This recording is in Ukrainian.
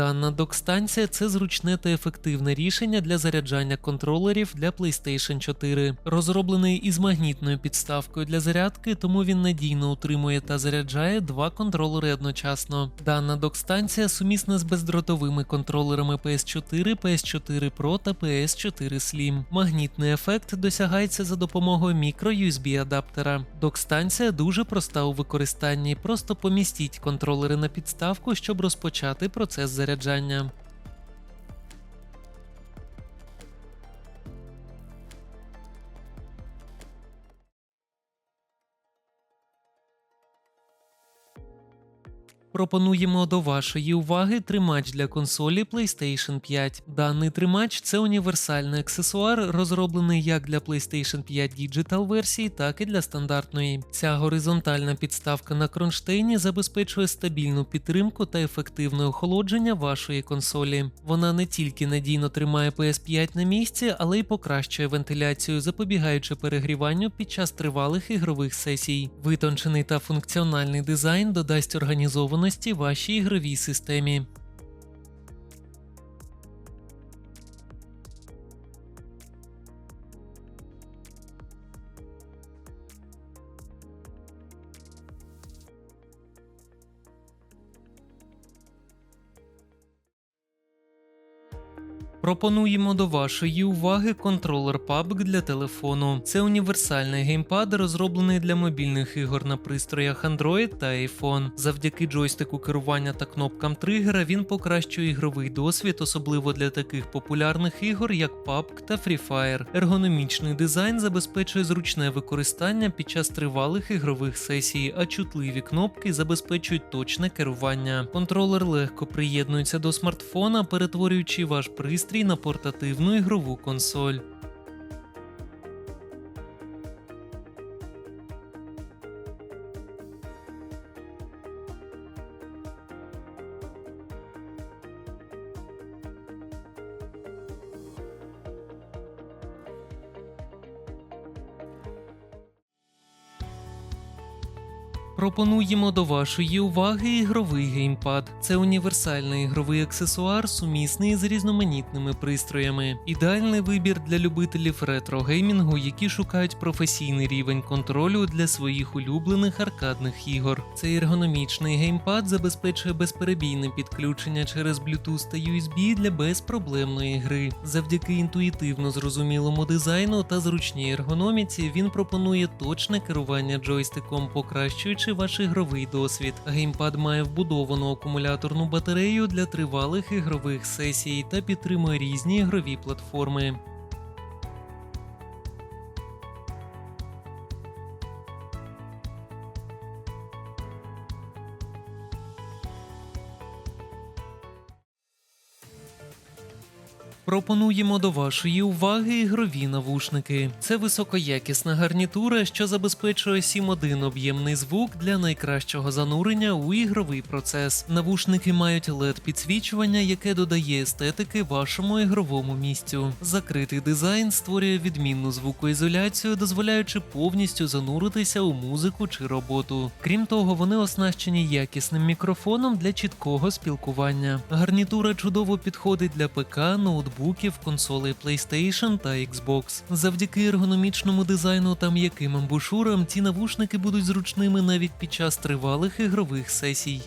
Дана док-станція це зручне та ефективне рішення для заряджання контролерів для PlayStation 4. Розроблений із магнітною підставкою для зарядки, тому він надійно утримує та заряджає два контролери одночасно. Дана док-станція сумісна з бездротовими контролерами PS4, PS4 Pro та PS4 Slim. Магнітний ефект досягається за допомогою мікро-USB адаптера. Док-станція дуже проста у використанні. Просто помістіть контролери на підставку, щоб розпочати процес заряджання. Пропонуємо до вашої уваги тримач для консолі PlayStation 5. Даний тримач це універсальний аксесуар, розроблений як для PlayStation 5 Digital версії, так і для стандартної. Ця горизонтальна підставка на кронштейні забезпечує стабільну підтримку та ефективне охолодження вашої консолі. Вона не тільки надійно тримає PS5 на місці, але й покращує вентиляцію, запобігаючи перегріванню під час тривалих ігрових сесій. Витончений та функціональний дизайн додасть організованості вашій ігровій системі. Пропонуємо до вашої уваги контролер PUBG для телефону. Це універсальний геймпад, розроблений для мобільних ігор на пристроях Android та iPhone. Завдяки джойстику керування та кнопкам тригера він покращує ігровий досвід, особливо для таких популярних ігор, як PUBG та Free Fire. Ергономічний дизайн забезпечує зручне використання під час тривалих ігрових сесій, а чутливі кнопки забезпечують точне керування. Контролер легко приєднується до смартфона, перетворюючи ваш пристрій на портативну ігрову консоль. Пропонуємо до вашої уваги ігровий геймпад. Це універсальний ігровий аксесуар, сумісний з різноманітними пристроями. Ідеальний вибір для любителів ретро-геймінгу, які шукають професійний рівень контролю для своїх улюблених аркадних ігор. Цей ергономічний геймпад забезпечує безперебійне підключення через Bluetooth та USB для безпроблемної гри. Завдяки інтуїтивно зрозумілому дизайну та зручній ергономіці він пропонує точне керування джойстиком, покращуючи ваш ігровий досвід. Геймпад має вбудовану акумуляторну батарею для тривалих ігрових сесій та підтримує різні ігрові платформи. Пропонуємо до вашої уваги ігрові навушники. Це високоякісна гарнітура, що забезпечує 7.1 об'ємний звук для найкращого занурення у ігровий процес. Навушники мають led підсвічування, яке додає естетики вашому ігровому місцю. Закритий дизайн створює відмінну звукоізоляцію, дозволяючи повністю зануритися у музику чи роботу. Крім того, вони оснащені якісним мікрофоном для чіткого спілкування. Гарнітура чудово підходить для ПК, ноутбуків, консолей PlayStation та Xbox. Завдяки ергономічному дизайну та м'яким амбушурам ці навушники будуть зручними навіть під час тривалих ігрових сесій.